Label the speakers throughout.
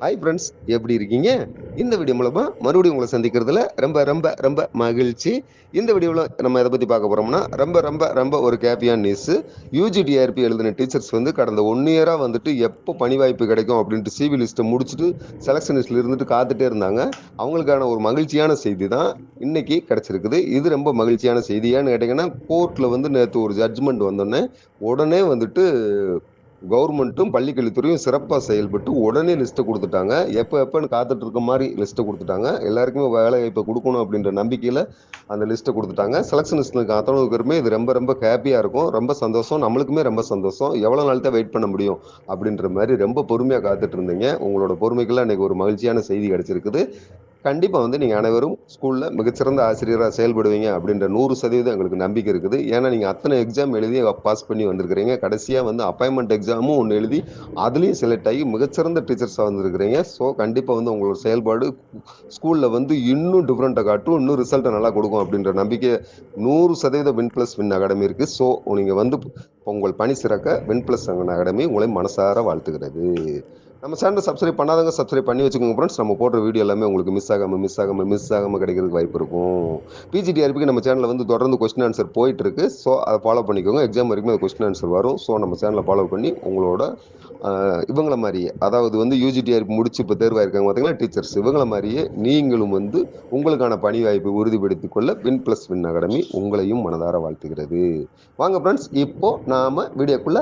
Speaker 1: Hi friends எப்படி இருக்கீங்க? இந்த வீடியோ மூலமாக மறுபடியும் உங்களை சந்திக்கிறதுல ரொம்ப ரொம்ப ரொம்ப மகிழ்ச்சி. இந்த வீடியோவில் நம்ம எதை பற்றி பார்க்க போகிறோம்னா ரொம்ப ரொம்ப ரொம்ப ஒரு கேப்பியான நியூஸு யூஜிடிஆர்பி எழுதின டீச்சர்ஸ் வந்து கடந்த ஒன் இயராக வந்துட்டு எப்போ பணி வாய்ப்பு கிடைக்கும் அப்படின்ட்டு சிவி லிஸ்ட்டை முடிச்சுட்டு செலெக்ஷன் லிஸ்ட்டில் இருந்துட்டு காத்துட்டே இருந்தாங்க. அவங்களுக்கான ஒரு மகிழ்ச்சியான செய்தி தான் இன்றைக்கி கிடச்சிருக்குது. இது ரொம்ப மகிழ்ச்சியான செய்தி ஏன்னு கேட்டிங்கன்னா கோர்ட்டில் வந்து நேற்று ஒரு ஜட்ஜ்மெண்ட் வந்தோடனே உடனே வந்துட்டு கவர்மெண்ட்டும் பள்ளிக்கல்வித்துறையும் சிறப்பாக செயல்பட்டு உடனே லிஸ்ட்டை கொடுத்துட்டாங்க. எப்போ எப்போன்னு காத்துட்டு இருக்க மாதிரி லிஸ்ட்டை கொடுத்துட்டாங்க. எல்லாருக்குமே வேலை வாய்ப்பை கொடுக்கணும் அப்படின்ற நம்பிக்கையில் அந்த லிஸ்ட்டை கொடுத்துட்டாங்க. செலக்ஷனிஸ்ட்டுக்கு அத்தனை பேருமே இது ரொம்ப ரொம்ப ஹாப்பியாக இருக்கும். ரொம்ப சந்தோஷம். நம்மளுக்குமே ரொம்ப சந்தோஷம். எவ்வளோ நாள் தான் வெயிட் பண்ண முடியும் அப்படின்ற மாதிரி ரொம்ப பொறுமையாக காத்துட்டு இருந்தீங்க. உங்களோட பொறுமைக்கெல்லாம் இன்றைக்கி ஒரு மகிழ்ச்சியான செய்தி கிடைச்சிருக்குது. கண்டிப்பாக வந்து நீங்கள் அனைவரும் ஸ்கூலில் மிகச்சிறந்த ஆசிரியராக செயல்படுவீங்க அப்படின்ற நூறு சதவீதம் எங்களுக்கு நம்பிக்கை இருக்குது. ஏன்னா நீங்கள் அத்தனை எக்ஸாம் எழுதி பாஸ் பண்ணி வந்திருக்கிறீங்க. கடைசியாக வந்து அப்பாயின்மெண்ட் எக்ஸாமும் ஒன்று எழுதி அதுலேயும் செலக்ட் ஆகி மிகச்சிறந்த டீச்சர்ஸாக வந்திருக்கிறீங்க. ஸோ கண்டிப்பாக வந்து உங்களோட செயல்பாடு ஸ்கூலில் வந்து இன்னும் டிஃப்ரெண்ட்டாக காட்டும். இன்னும் ரிசல்ட்டை நல்லா கொடுக்கும் அப்படின்ற நம்பிக்கை நூறு சதவீதம் வின் ப்ளஸ் வின் அகாடமி இருக்குது ஸோ நீங்கள் வந்து உங்கள் பணி சிறக்க வின் ப்ளஸ் அகாடமி உங்களை மனசார வாழ்த்துகிறது. நம்ம சேனல் சப்ஸ்கிரைப் பண்ணாதவங்க சப்ஸ்கிரைப் பண்ணி வச்சுக்கோங்க ஃப்ரெண்ட்ஸ் நம்ம போடுற வீடியோ எல்லாமே உங்களுக்கு மிஸ் ஆகாமல் மிஸ் ஆகாமல் மிஸ் ஆகாமல் கிடைக்கிறதுக்கு வாய்ப்பு இருக்கும். பிஜிடிஆர்பிக்கு நம்ம சேனலில் வந்து தொடர்ந்து கொஸ்டின் ஆன்சர் போயிட்டு இருக்கு. ஸோ அதை ஃபாலோ பண்ணிக்கோங்க. எக்ஸாம் வரைக்கும் அது கொஸ்டின் ஆன்சர் வரும். ஸோ நம்ம சேனலை ஃபாலோ பண்ணி உங்களோட இவங்கள மாதிரியே அதாவது வந்து யூஜிடிஆர்பி முடிச்சு இப்போ தேர்வாயிருக்காங்க பார்த்தீங்களா டீச்சர்ஸ் இவங்கள மாதிரியே நீங்களும் வந்து உங்களுக்கான பணி வாய்ப்பை உறுதிப்படுத்திக் கொள்ள வின் ப்ளஸ் வின் அகாடமி உங்களையும் மனதார வாழ்த்துகிறது. வாங்க ஃப்ரெண்ட்ஸ் இப்போ நாம வீடியோக்குள்ள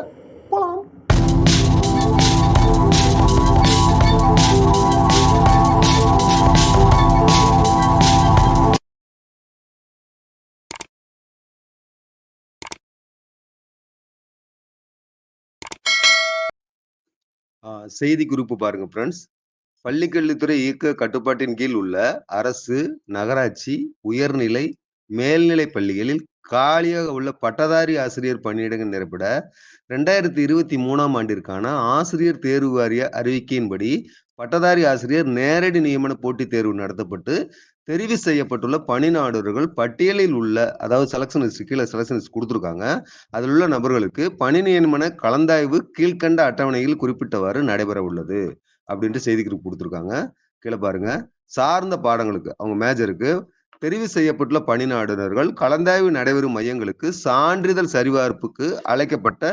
Speaker 1: செய்தி குறிப்பு பாருங்க ஃப்ரெண்ட்ஸ் பள்ளிக்கல்வித்துறை இயக்க கட்டுப்பாட்டின் கீழ் உள்ள அரசு நகராட்சி உயர்நிலை மேல்நிலை பள்ளிகளில் காலியாக உள்ள பட்டதாரி ஆசிரியர் பணியிடங்கள் நிரப்பிட ரெண்டாயிரத்தி இருபத்தி மூணாம் ஆண்டிற்கான ஆசிரியர் தேர்வு வாரிய அறிவிக்கையின்படி பட்டதாரி ஆசிரியர் நேரடி நியமன போட்டித் தேர்வு நடத்தப்பட்டு தெரிவு செய்யப்பட்டுள்ள பணிநாடுகள் பட்டியலில் உள்ள அதாவது செலக்ஷன் லிஸ்ட் கீழே செலக்ஷன் லிஸ்ட் கொடுத்துருக்காங்க. அதில் உள்ள நபர்களுக்கு பணி நியமன கலந்தாய்வு கீழ்கண்ட அட்டவணையில் குறிப்பிட்டவாறு நடைபெற உள்ளது அப்படின்ட்டு செய்தி குறிப்பு கொடுத்துருக்காங்க. கீழே பாருங்க. சார்ந்த பாடங்களுக்கு அவங்க மேஜருக்கு தெரிவு செய்யப்பட்டுள்ள பணி நாடுனர்கள் கலந்தாய்வு நடைபெறும் மையங்களுக்கு சான்றிதழ் சரிபார்ப்புக்கு அழைக்கப்பட்ட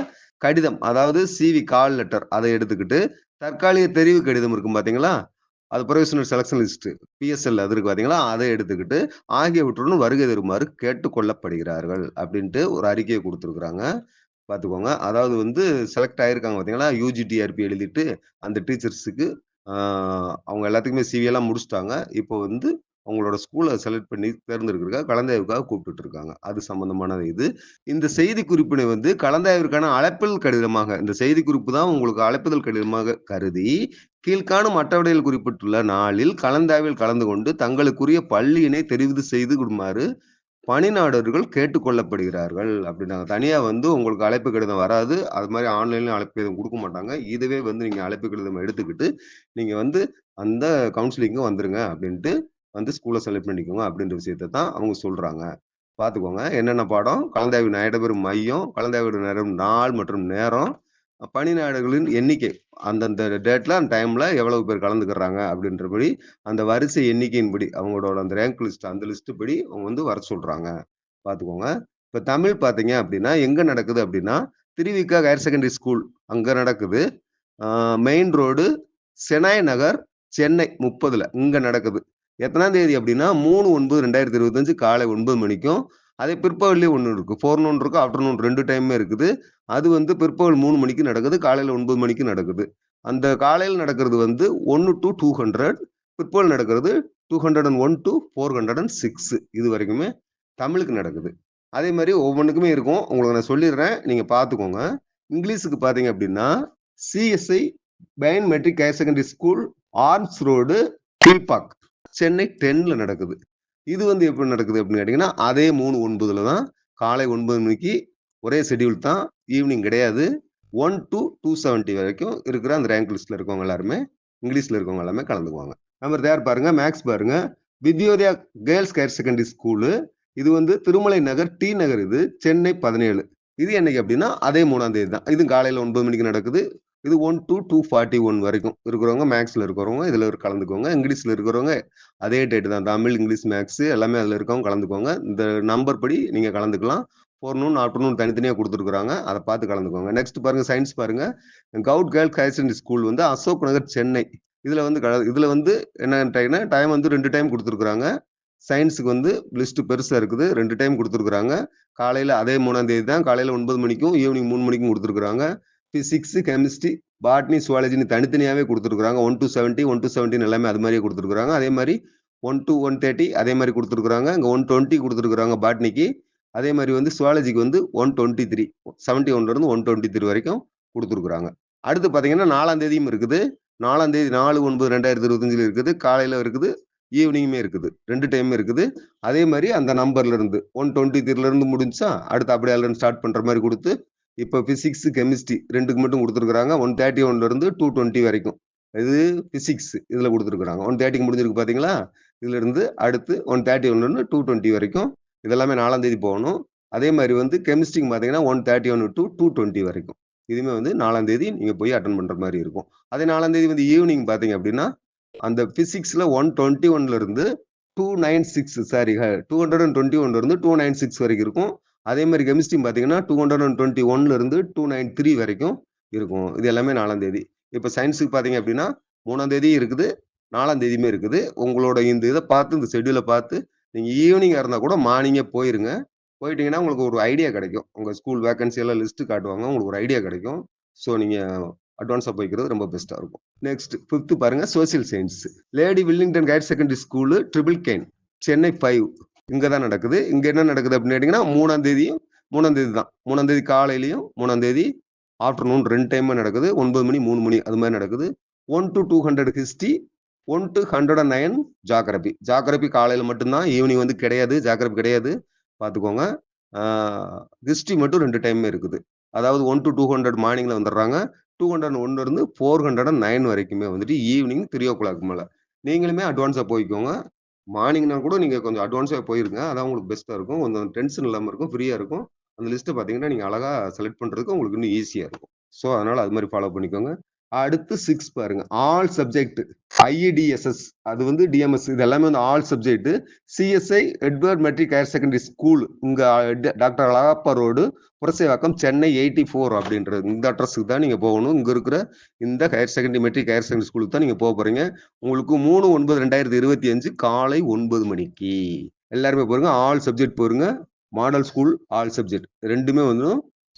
Speaker 1: கடிதம் அதாவது சிவி கால் லெட்டர் அதை எடுத்துக்கிட்டு தற்காலிக தெரிவு கடிதம் இருக்கும் பார்த்தீங்களா அது ப்ரொஃபஷனல் செலக்ஷன் லிஸ்ட் பிஎஸ்எல் அது இருக்கு பார்த்தீங்களா அதை எடுத்துக்கிட்டு ஆகியவற்றுடன் வருகை தருமாறு கேட்டுக்கொள்ளப்படுகிறார்கள் அப்படின்ட்டு ஒரு அறிக்கையை கொடுத்துருக்குறாங்க. பார்த்துக்கோங்க அதாவது வந்து செலக்ட் ஆகியிருக்காங்க பார்த்தீங்களா யூஜிடிஆர்பி எழுதிட்டு அந்த டீச்சர்ஸுக்கு அவங்க எல்லாத்துக்குமே சிவியெல்லாம் முடிச்சிட்டாங்க. இப்போ வந்து அவங்களோட ஸ்கூலை செலக்ட் பண்ணி தேர்ந்தெடுக்கிறதுக்காக கலந்தாய்வுக்காக கூப்பிட்டு இருக்காங்க. அது சம்பந்தமான இது. இந்த செய்தி குறிப்பினை வந்து கலந்தாய்விற்கான அழைப்பிதழ் கடிதமாக இந்த செய்தி குறிப்பு தான் உங்களுக்கு அழைப்புதல் கடிதமாக கருதி கீழ்காணும் அட்டவணையில் குறிப்பிட்டுள்ள நாளில் கலந்தாய்வில் கலந்து கொண்டு தங்களுக்குரிய பள்ளியினை தெரிவு செய்து கொடுமாறு பணிநாடர்கள் கேட்டுக்கொள்ளப்படுகிறார்கள் அப்படின்னாங்க தனியாக வந்து உங்களுக்கு அழைப்பு கடிதம் வராது. அது மாதிரி ஆன்லைன்ல அழைப்பு கடிதம் கொடுக்க மாட்டாங்க. இதுவே வந்து நீங்கள் அழைப்பு கடிதம் எடுத்துக்கிட்டு நீங்கள் வந்து அந்த கவுன்சிலிங்கும் வந்துருங்க அப்படின்ட்டு வந்து ஸ்கூலை செலக்ட் பண்ணிக்கோங்க அப்படின்ற விஷயத்த தான் அவங்க சொல்கிறாங்க பார்த்துக்கோங்க. என்னென்ன பாடம்? கலந்தாய்வு நடைபெறும் மையம் கலந்தாய்வு நேரம் நாள் மற்றும் நேரம். பணி நாடுகளின் எண்ணிக்கை அந்தந்த டேட்டில் அந்த டைமில் எவ்வளவு பேர் கலந்துக்கிறாங்க அப்படின்றபடி அந்த வரிசை எண்ணிக்கையின்படி அவங்களோட அந்த ரேங்க் லிஸ்ட் அந்த லிஸ்ட்டு படி அவங்க வந்து வர சொல்கிறாங்க பார்த்துக்கோங்க. இப்போ தமிழ் பார்த்தீங்க அப்படின்னா எங்கே நடக்குது அப்படின்னா திருவிக்கா ஹையர் செகண்டரி ஸ்கூல் அங்கே நடக்குது. மெயின் ரோடு செனாய் நகர் சென்னை முப்பதில் இங்கே நடக்குது. எத்தனாம் தேதி அப்படின்னா மூணு ஒன்பது ரெண்டாயிரத்தி இருபத்தஞ்சு காலை ஒன்பது மணிக்கும். அதே பிற்பகல்லே ஒன்று இருக்குது ஃபோர் இருக்கும் ஆஃப்டர்நூன் ரெண்டு டைமே இருக்குது. அது வந்து பிற்பகல் மூணு மணிக்கு நடக்குது காலையில் ஒன்பது மணிக்கு நடக்குது. அந்த காலையில் நடக்கிறது வந்து ஒன்று டு டூ ஹண்ட்ரட் பிற்பகல் நடக்கிறது two hundred and one to four hundred and six இது வரைக்குமே தமிழுக்கு நடக்குது. அதே மாதிரி ஒவ்வொன்றுக்குமே இருக்கும். உங்களுக்கு நான் சொல்லிடுறேன். நீங்கள் பார்த்துக்கோங்க இங்கிலீஷுக்கு பார்த்தீங்க அப்படின்னா CSI Bain matric higher secondary school Arms road Kilpauk Chennai டென்ல நடக்குது. இது வந்து எப்படி நடக்குது அப்படின்னு கேட்டிங்கன்னா அதே மூணு ஒன்பதுல தான் காலை ஒன்பது மணிக்கு ஒரே ஷெடியூல் தான் ஈவினிங் கிடையாது. ஒன் டு டூ செவன்ட்டி வரைக்கும் இருக்கிற அந்த ரேங்க் லிஸ்ட்ல இருக்கவங்க எல்லாருமே இங்கிலீஷ்ல இருக்கவங்க எல்லாமே கலந்துக்குவாங்க. நம்பர் தேர் பாருங்க? மேக்ஸ் பாருங்க. Vidyodaya girls higher secondary school. இது வந்து திருமலை நகர் டி நகர் இது சென்னை பதினேழு. இது என்னைக்கு அப்படின்னா அதே மூணாம் தேதி தான். இது காலையில் ஒன்பது மணிக்கு நடக்குது. இது one two two forty one வரைக்கும். இருக்கிறவங்க மேக்ஸில் இருக்கிறவங்க இதில் கலந்துக்கோங்க. இங்கிலீஷில் இருக்கிறவங்க அதே டேட்டு தான். தமிழ் இங்கிலீஷ் மேக்ஸ் எல்லாமே அதில் இருக்கவங்க கலந்துக்கோங்க. இந்த நம்பர் படி நீங்கள் கலந்துக்கலாம். ஃபோர்நூன் ஆஃப்டர்நூன் தனித்தனியாக கொடுத்துருக்குறாங்க. அதை பார்த்து கலந்துக்கோங்க. நெக்ஸ்ட் பாருங்க சயின்ஸ் பாருங்கள் கவுட் கேர்ள் ஹையர் செகண்டரி ஸ்கூல் வந்து அசோக் நகர் சென்னை இதில் வந்து கல இதில் வந்து என்ன டைம் வந்து ரெண்டு டைம் கொடுத்துருக்குறாங்க. சயின்ஸுக்கு வந்து லிஸ்ட்டு பெருசாக இருக்குது. ரெண்டு டைம் கொடுத்துருக்குறாங்க. காலையில் அதே மூணாம் தேதி தான். காலையில் ஒன்பது மணிக்கும் ஈவினிங் மூணு மணிக்கும் கொடுத்துருக்குறாங்க. ஃபிசிக்ஸு கெமிஸ்ட்ரி பாட்னி சுவாலஜின்னு தனித்தனியாகவே கொடுத்துருக்குறாங்க. One two seventy one two seventeen எல்லாமே அது மாதிரியே கொடுத்துருக்குறாங்க. அதே மாதிரி ஒன் டூ ஒன் தேர்ட்டி அதே மாதிரி கொடுத்துருக்குறாங்க. இங்கே ஒன் டுவெண்ட்டி கொடுத்துருக்குறாங்க பாட்னிக்கு அதே மாதிரி வந்து சுவாலஜிக்கு வந்து ஒன் டுவெண்ட்டி த்ரீ செவன்ட்டி ஒன்லேருந்து ஒன் டுவெண்ட்டி த்ரீ வரைக்கும் கொடுத்துருக்குறாங்க. அடுத்து பார்த்தீங்கன்னா நாலாம் தேதியும் இருக்குது. நாலாம் தேதி நாலு ஒன்பது ரெண்டாயிரத்தி இருபத்தஞ்சில் இருக்குது. காலையில் இருக்குது ஈவினிங்குமே இருக்குது. ரெண்டு டைமும் இருக்குது. அதே மாதிரி அந்த நம்பர்லேருந்து ஒன் டுவெண்ட்டி த்ரீலேருந்து முடிஞ்சா அடுத்து அப்படியே ஸ்டார்ட் பண்ணுற மாதிரி கொடுத்து இப்போ ஃபிசிக்ஸ் கெமிஸ்ட்ரி ரெண்டுக்கு மட்டும் கொடுத்துருக்குறாங்க. ஒன் தேர்ட்டி ஒன்லேருந்து டூ டுவெண்ட்டி வரைக்கும். இது ஃபிசிக்ஸ் இதில் கொடுத்துருக்குறாங்க. ஒன் தேர்ட்டிக்கு முடிஞ்சிருக்கு பார்த்தீங்களா இதுல இருந்து அடுத்து ஒன் தேர்ட்டி ஒன்லேருந்து டூ டுவெண்ட்டி வரைக்கும். இதெல்லாமே நாலாம் தேதி போகணும். அதே மாதிரி வந்து கெமிஸ்ட்ரிக்கு பார்த்தீங்கன்னா one thirty one to two twenty வரைக்கும். இதுவுமே வந்து நாலாம் தேதி நீங்கள் போய் அட்டன் பண்ணுற மாதிரி இருக்கும். அதே நாலாம் தேதி வந்து ஈவினிங் பார்த்தீங்க அப்படின்னா அந்த ஃபிசிக்ஸில் ஒன் டுவெண்ட்டி ஒன்லேருந்து two nine six sorry two hundred and twenty ஒன்லேருந்து டூ நைன் சிக்ஸ் வரைக்கும் இருக்கும். அதே மாதிரி கெமிஸ்ட்ரி பார்த்தீங்கன்னா டூ ஹண்ட்ரட் அண்ட் டுவெண்ட்டி ஒன்லேருந்து டூ நைன் த்ரீ வரைக்கும் இருக்கும். இது எல்லாமே நாலாம் தேதி. இப்போ சயின்ஸுக்கு பார்த்தீங்க அப்படின்னா மூணாம் தேதி இருக்குது நாலாம் தேதியுமே இருக்குது. உங்களோட இந்த இதை பார்த்து இந்த ஷெடியூலை பார்த்து நீங்கள் ஈவினிங்காக இருந்தால் கூட மார்னிங்கே போயிருங்க. போயிட்டீங்கன்னா உங்களுக்கு ஒரு ஐடியா கிடைக்கும். உங்கள் ஸ்கூல் வேகன்சி எல்லாம் லிஸ்ட்டு காட்டுவாங்க. உங்களுக்கு ஒரு ஐடியா கிடைக்கும். ஸோ நீங்கள் அட்வான்ஸாக போய்க்கிறது ரொம்ப பெஸ்ட்டாக இருக்கும். நெக்ஸ்ட் ஃபிஃப்த்து பாருங்கள் social science lady Willington higher secondary school Triplicane Chennai five இங்கே தான் நடக்குது. இங்கே என்ன நடக்குது அப்படின்னு கேட்டிங்கன்னா மூணாம் தேதியும் மூணாம் தேதி தான். மூணாம் தேதி காலையிலையும் மூணாம் தேதி ஆஃப்டர்நூன் ரெண்டு டைமும் நடக்குது. ஒன்பது மணி மூணு மணி அது மாதிரி நடக்குது. One to two hundred history one to hundred and nine geography. Geography காலையில் மட்டும்தான் ஈவினிங் வந்து கிடையாது ஜாக்கிரபி கிடையாது. பார்த்துக்கோங்க. ஹிஸ்ட்ரி மட்டும் ரெண்டு டைமே இருக்குது. அதாவது ஒன் டு டூ ஹண்ட்ரட் மார்னிங்கில் வந்துடுறாங்க. டூ ஹண்ட்ரட் ஒன்ல இருந்து ஃபோர் ஹண்ட்ரட் அண்ட் நைன் வரைக்குமே வந்துட்டு ஈவினிங் த்ரீ ஓ கிளாக் மேலே. நீங்களுமே அட்வான்ஸாக போய்க்கோங்க. மார்னிங்னா கூட நீங்கள் கொஞ்சம் அட்வான்ஸாக போயிருங்க. அதான் உங்களுக்கு பெஸ்ட்டாக இருக்கும். கொஞ்சம் டென்ஷன் இல்லாமல் இருக்கும். ஃப்ரீயாக இருக்கும். அந்த லிஸ்ட்டை பார்த்தீங்கன்னா நீங்கள் அழகாக செலக்ட் பண்ணுறதுக்கு உங்களுக்கு இன்னும் ஈஸியாக இருக்கும். ஸோ அதனால் அது மாதிரி ஃபாலோ பண்ணிக்கோங்க. அடுத்து சிக்ஸ் பாருங்க. ஆல் சப்ஜெக்ட் ஐஇடிஎஸ்எஸ் அது வந்து டிஎம்எஸ் இது எல்லாமே வந்து all subject CSI Edward matric higher secondary school இங்க doctor Alagappa road Purasaiwakkam Chennai eighty four அப்படின்றது இந்த அட்ரஸுக்கு தான் நீங்க போகணும். இங்க இருக்கிற இந்த higher secondary matric higher secondary ஸ்கூலுக்கு தான் நீங்க போக போறீங்க. உங்களுக்கு மூணு ஒன்பது ரெண்டாயிரத்தி இருபத்தி அஞ்சு காலை ஒன்பது மணிக்கு. எல்லாருமே போருங்க. ஆல் சப்ஜெக்ட் போருங்க. மாடல் ஸ்கூல் ஆல் சப்ஜெக்ட் ரெண்டுமே வந்து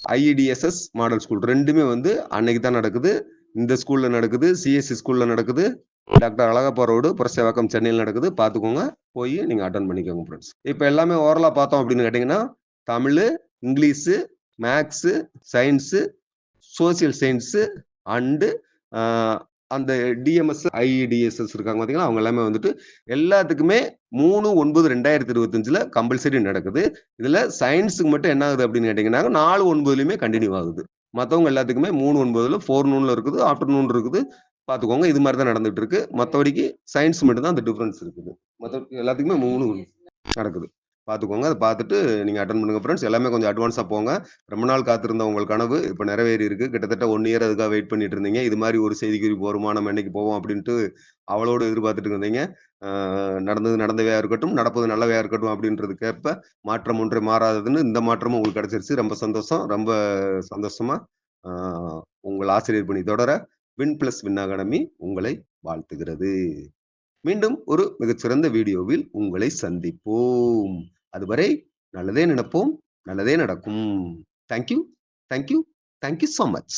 Speaker 1: ஐஇடிஎஸ்எஸ் மாடல் ஸ்கூல் ரெண்டுமே வந்து அன்னைக்கு தான் நடக்குது. இந்த ஸ்கூல்ல நடக்குது சிஎஸ்சி ஸ்கூல்ல நடக்குது. டாக்டர் அழகப்பா ரோடு புரசேவாக்கம் சென்னையில் நடக்குது. பார்த்துக்கோங்க போய் நீங்கள் அட்டன் பண்ணிக்கோங்க ஃப்ரெண்ட்ஸ் இப்போ எல்லாமே ஓரலாக பார்த்தோம் அப்படின்னு கேட்டிங்கன்னா Tamil English maths science social science and அந்த டிஎம்எஸ் ஐஇடிஎஸ்எஸ் இருக்காங்க பார்த்தீங்களா? அவங்க எல்லாமே வந்துட்டு எல்லாத்துக்குமே மூணு ஒன்பது ரெண்டாயிரத்தி இருபத்தஞ்சில் கம்பல்சரி நடக்குது. இதில் சயின்ஸுக்கு மட்டும் என்ன ஆகுது அப்படின்னு கேட்டிங்கன்னா நாலு ஒன்பதுலையுமே கண்டினியூ ஆகுது. மற்றவங்க எல்லாத்துக்குமே மூணு ஒன்பதுல ஃபோர் நூன்ல இருக்குது ஆஃப்டர்நூன் இருக்குது. பார்த்துக்கோங்க இது மாதிரி தான் நடந்துட்டு இருக்கு. மற்றபடிக்கு சயின்ஸ் மட்டும் தான் அந்த டிஃப்ரென்ஸ் இருக்குது. மற்ற எல்லாத்துக்குமே மூணு நடக்குது. பார்த்துக்கோங்க அதை பார்த்துட்டு நீங்கள் அட்டன் பண்ணுங்கள் ஃப்ரெண்ட்ஸ் எல்லாமே கொஞ்சம் அட்வான்ஸாக போங்க. ரொம்ப நாள் காத்திருந்த உங்கள் கனவு இப்போ நிறைவேறி இருக்கு. கிட்டத்தட்ட ஒன் இயர் அதுக்காக வெயிட் பண்ணிட்டு இருந்தீங்க. இது மாதிரி ஒரு செய்திக்குறிப்பு வருமா நம்ம என்னைக்கு போவோம் அப்படின்ட்டு அவளோடு எதிர்பார்த்துட்டு இருந்தீங்க. நடந்தது நடந்தவையாக இருக்கட்டும் நடப்பது நல்லவையாக இருக்கட்டும் அப்படின்றதுக்கேற்ப மாற்றம் ஒன்றை மாறாததுன்னு இந்த மாற்றமும் உங்களுக்கு கிடச்சிருச்சு. ரொம்ப சந்தோஷம். ரொம்ப சந்தோஷமாக உங்கள் ஆசிரியர் பணி தொடர வின் பிளஸ் வின் அகாடமி உங்களை வாழ்த்துகிறது. மீண்டும் ஒரு மிகச்சிறந்த வீடியோவில் உங்களை சந்திப்போம். அதுவரை நல்லதே நினைப்போம் நல்லதே நடக்கும். Thank you thank you thank you so much